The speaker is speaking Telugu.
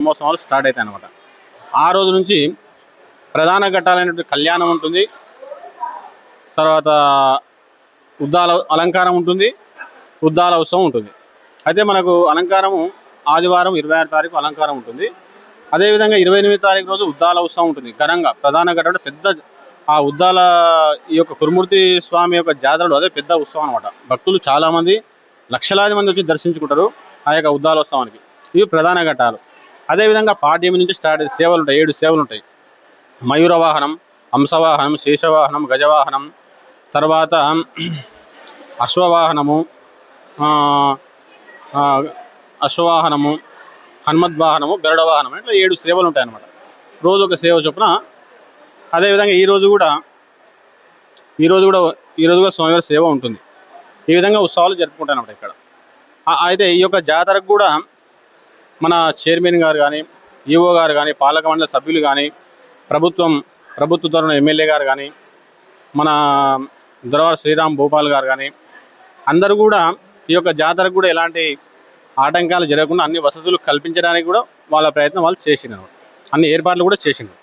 బ్రహ్మోత్సవాలు స్టార్ట్ అవుతాయి అనమాట ఆ రోజు నుంచి ప్రధాన ఘట్టాలైనటువంటి కళ్యాణం ఉంటుంది. తర్వాత ఉద్దాల అలంకారం ఉంటుంది. ఉద్దాల ఉత్సవం ఉంటుంది. అయితే మనకు అలంకారము ఆదివారం ఇరవై ఆరు తారీఖు అలంకారం ఉంటుంది. అదేవిధంగా ఇరవై ఎనిమిది తారీఖు రోజు ఉద్దాల ఉత్సవం ఉంటుంది. ఘనంగా ప్రధాన ఘట్టం పెద్ద ఆ ఉద్దాల ఈ యొక్క కురుమూర్తి స్వామి యొక్క జాతరలో అదే పెద్ద ఉత్సవం అనమాట భక్తులు చాలామంది లక్షలాది మంది వచ్చి దర్శించుకుంటారు ఆ యొక్క ఉద్దాలోత్సవానికి ఇవి ప్రధాన ఘట్టాలు. అదేవిధంగా పాడ్యమి నుంచి స్టార్ట్ అయ్యే సేవలు ఉంటాయి ఏడు సేవలు ఉంటాయి. మయూర వాహనం హంసవాహనం శేషవాహనం గజవాహనం తర్వాత అశ్వవాహనము అశ్వవాహనము హనుమద్వాహనము గరుడ ఇట్లా ఏడు సేవలు ఉంటాయి అన్నమాట. రోజు ఒక సేవ చొప్పున అదేవిధంగా ఈరోజు కూడా ఈరోజు కూడా ఈరోజు కూడా స్వామివారి సేవ ఉంటుంది. ఈ విధంగా ఉత్సవాలు జరుపుకుంటారు అన్నమాట ఇక్కడ. అయితే ఈ యొక్క జాతరకు కూడా మన చైర్మన్ గారు కానీ ఈఓ గారు కానీ పాలక మండలి సభ్యులు కానీ ప్రభుత్వం ప్రభుత్వ తరఫున ఎమ్మెల్యే గారు కానీ మన దొరవారి శ్రీరామ్ భూపాల్ గారు కానీ అందరూ కూడా ఈ యొక్క జాతరకు కూడా ఎలాంటి ఆటంకాలు జరగకుండా అన్ని వసతులు కల్పించడానికి కూడా వాళ్ళ ప్రయత్నం వాళ్ళు చేసినారు. అన్ని ఏర్పాట్లు కూడా చేసినారు.